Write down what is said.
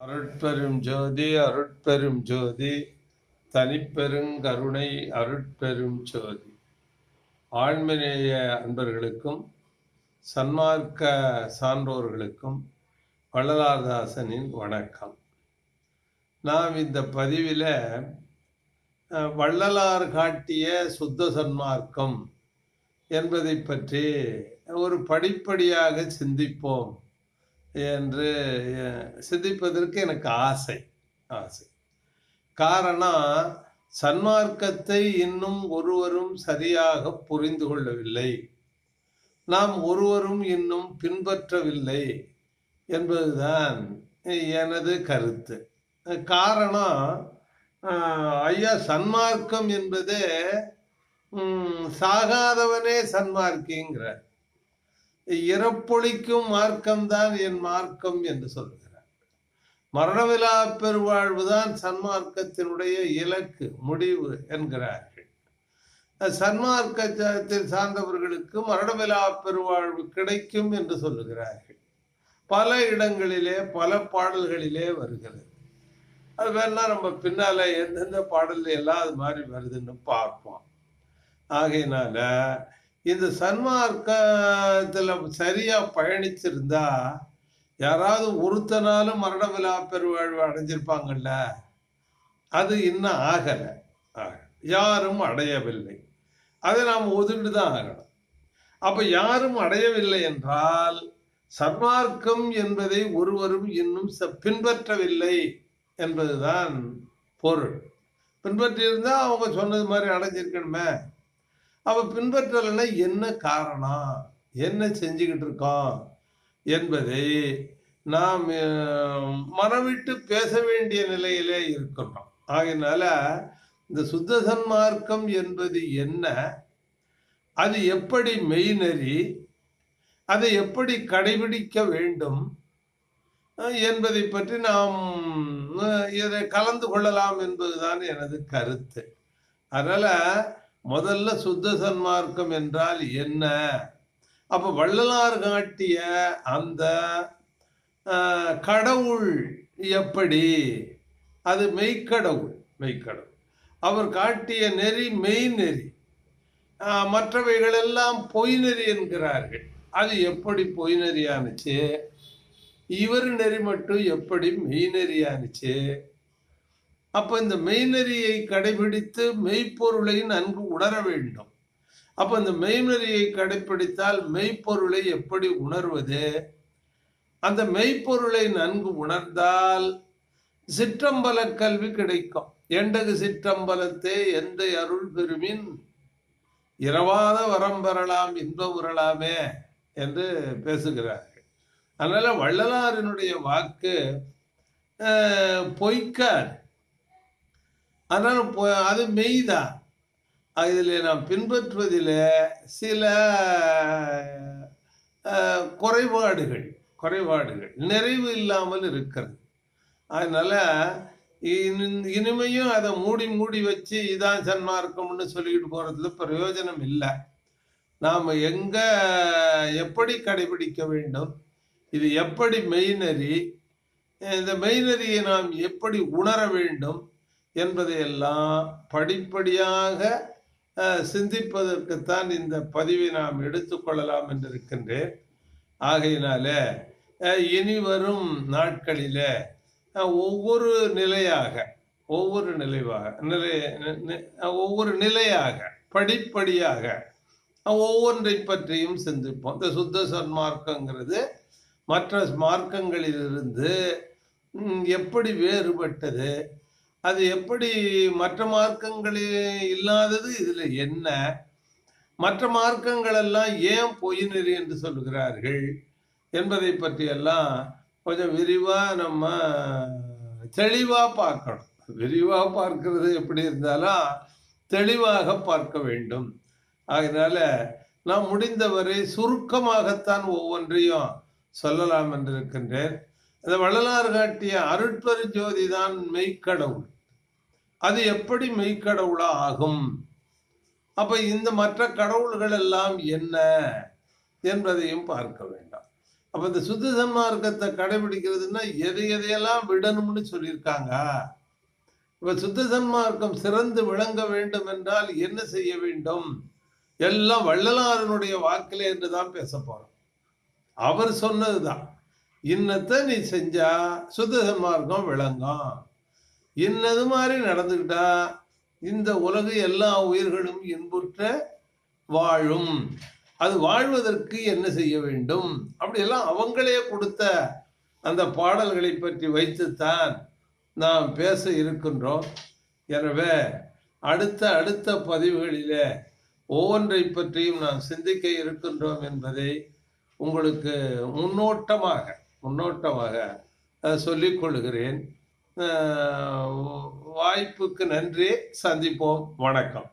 அருட்பெரும் ஜோதி அருட்பெரும் ஜோதி தனிப்பெருங்கருணை அருட்பெரும் ஜோதி. ஆண்மநேய அன்பர்களுக்கும் சன்மார்க்க சான்றோர்களுக்கும் வள்ளலார்தாசனின் வணக்கம். நாம் இந்த பதிவில் வள்ளலார் காட்டிய சுத்த சன்மார்க்கம் என்பதை பற்றி ஒரு படிப்படியாக சிந்திப்போம். என்று சிந்திப்பதற்கு எனக்கு ஆசை ஆசை. காரணம் சன்மார்க்கத்தை இன்னும் ஒருவரும் சரியாக புரிந்து கொள்ளவில்லை. நாம் ஒருவரும் இன்னும் பின்பற்றவில்லை என்பதுதான் எனது கருத்து. காரணம் ஐயா சன்மார்க்கம் என்பதே சாகாதவனே சன்மார்க்கிங்கிறார். இறப்பொழிக்கும் மார்க்கம்தான் என் மார்க்கம் என்று சொல்கிறார் மரணமிலா பெருவாழ்வுதான் சன்மார்க்கத்தினுடைய இலக்கு முடிவு என்கிறார்கள். சன்மார்க்கத்தில் சார்ந்தவர்களுக்கு மரணமிலா பெருவாழ்வு கிடைக்கும் என்று சொல்லுகிறார்கள். பல இடங்களிலே பல பாடல்களிலே வருகிறது. அது வேணா நம்ம பின்னால எந்தெந்த பாடல்ல எல்லாம் அது மாதிரி வருதுன்னு பார்ப்போம். ஆகையினால இந்த சன்மார்க்கத்தில் சரியாக பயணிச்சிருந்தா யாராவது ஒருத்தனாலும் மரணமிலா பெருவாழ்வு அடைஞ்சிருப்பாங்கல்ல? அது இன்னும் ஆகலை. யாரும் அடையவில்லை. அதை நாம் ஒதுண்டு தான் ஆகணும். அப்போ யாரும் அடையவில்லை என்றால் சன்மார்க்கம் என்பதை ஒருவரும் இன்னும் ச- பின்பற்றவில்லை என்பதுதான் பொருள். பின்பற்றியிருந்தால் அவங்க சொன்னது மாதிரி அடைஞ்சிருக்கணுமே. அவன் பின்பற்றலைன்னா என்ன காரணம்? என்ன செஞ்சுக்கிட்டு இருக்கோம் என்பதை நாம் மனவிட்டு பேச வேண்டிய நிலையிலே இருக்கின்றோம். ஆகையினால இந்த சுத்த சன்மார்க்கம் என்பது என்ன? அது எப்படி மெய்நெறி? அதை எப்படி கடைபிடிக்க வேண்டும்? என்பதை பற்றி நாம் இதை கலந்து கொள்ளலாம் என்பதுதான் எனது கருத்து. அதனால் முதல்ல சுத்த சன்மார்க்கம் என்றால் என்ன? அப்ப வள்ளலார் காட்டிய அந்த கடவுள் எப்படி? அது மெய்க்கடவுள் மெய்க்கடவுள். அவர் காட்டிய நெறி மெய் நெறி. மற்றவைகளெல்லாம் மற்றவைகள் எல்லாம் பொய் நெறி என்கிறார்கள். அது எப்படி பொய் நெறியானுச்சு? இவர் நெறி மட்டும் எப்படி மெய் நெறியானுச்சு? அப்போ இந்த மெய்நெறியை கடைபிடித்து மெய்ப்பொருளை நன்கு உணர வேண்டும். அப்போ இந்த மெய்நெறியை கடைபிடித்தால் மெய்ப்பொருளை எப்படி உணர்வது? அந்த மெய்ப்பொருளை நன்கு உணர்ந்தால் சிற்றம்பல கல்வி கிடைக்கும். எண்டகு சிற்றம்பலத்தே எந்த அருள் பெருமின் இரவாத வரம் பெறலாம் இன்பம் உறலாமே என்று பேசுகிறார்கள். அதனால வள்ளலாரினுடைய வாக்கு பொய்க்காது. அதனால அது அது மெய்தான் இதில் நாம் பின்பற்றுவதில் சில குறைபாடுகள் குறைபாடுகள் நிறைவு இல்லாமல் இருக்கிறது. அதனால் இனி- இனிமையும் அதை மூடி மூடி வச்சு இதான் சன்மார்க்கம்னு சொல்லிக்கிட்டு போகிறதுல பிரயோஜனம் இல்லை. நாம் எங்கே எப்படி கடைபிடிக்க வேண்டும்? இது எப்படி மெய்நெறி? இந்த மெய்நெறியை நாம் எப்படி உணர வேண்டும்? என்பதையெல்லாம் படிப்படியாக சிந்திப்பதற்குத்தான் இந்த பதிவை நாம் எடுத்துக்கொள்ளலாம் என்று இருக்கின்றேன் ஆகையினால இனி வரும் நாட்களில ஒவ்வொரு நிலையாக ஒவ்வொரு நிலைவாக நிலை ஒவ்வொரு நிலையாக படிப்படியாக ஒவ்வொன்றை பற்றியும் சிந்திப்போம். இந்த சுத்த சன்மார்க்கங்கிறது மற்ற மார்க்கங்களிலிருந்து எப்படி வேறுபட்டது அது எப்படி மற்ற மார்க்கங்களில் இல்லாதது? இதுல என்ன? மற்ற மார்க்கங்கள் எல்லாம் ஏன் பொய் நெறி என்று சொல்கிறார்கள் என்பதை பற்றியெல்லாம் கொஞ்சம் விரிவா நம்ம தெளிவா பார்க்கணும். விரிவா பார்க்கிறது எப்படி இருந்தாலும் தெளிவாக பார்க்க வேண்டும். அதனால நான் முடிந்தவரை சுருக்கமாகத்தான் ஒவ்வொன்றையும் சொல்லலாம் என்று இருக்கின்றேன் அந்த வள்ளலார் காட்டிய அருட்பெரு ஜோதி தான் மெய்க்கடவுள். அது எப்படி மெய்க்கடவுளா ஆகும் அப்ப இந்த மற்ற கடவுள்கள் எல்லாம் என்ன என்பதையும் பார்க்க வேண்டாம். அப்ப இந்த சுத்த சன்மார்க்கத்தை கடைபிடிக்கிறதுனா எதை எதையெல்லாம் விடணும்னு சொல்லியிருக்காங்க? இப்ப சுத்த சன்மார்க்கம் சிறந்து விளங்க வேண்டும் என்றால் என்ன செய்ய வேண்டும்? எல்லாம் வள்ளலாரனுடைய வாக்கிலே என்று தான் பேச போறோம். அவர் சொன்னதுதான். இன்னத்தை நீ செஞ்சா சுத்த சன்மார்க்கம் விளங்கும். இன்னது மாதிரி நடந்துக்கிட்டா இந்த உலகு எல்லா உயிர்களும் இன்புற்ற வாழும். அது வாழ்வதற்கு என்ன செய்ய வேண்டும்? அப்படியெல்லாம் அவங்களே கொடுத்த அந்த பாடல்களை பற்றி வைத்துத்தான் நாம் பேச இருக்கின்றோம். எனவே அடுத்த அடுத்த பதிவுகளில் ஒவ்வொன்றை பற்றியும் நாம் சிந்திக்க இருக்கின்றோம் என்பதை உங்களுக்கு முன்னோட்டமாக முன்னோட்டமாக சொல்லிக் கொள்கிறேன் வாய்ப்புக்கு நன்றி. சந்திப்போம். வணக்கம்.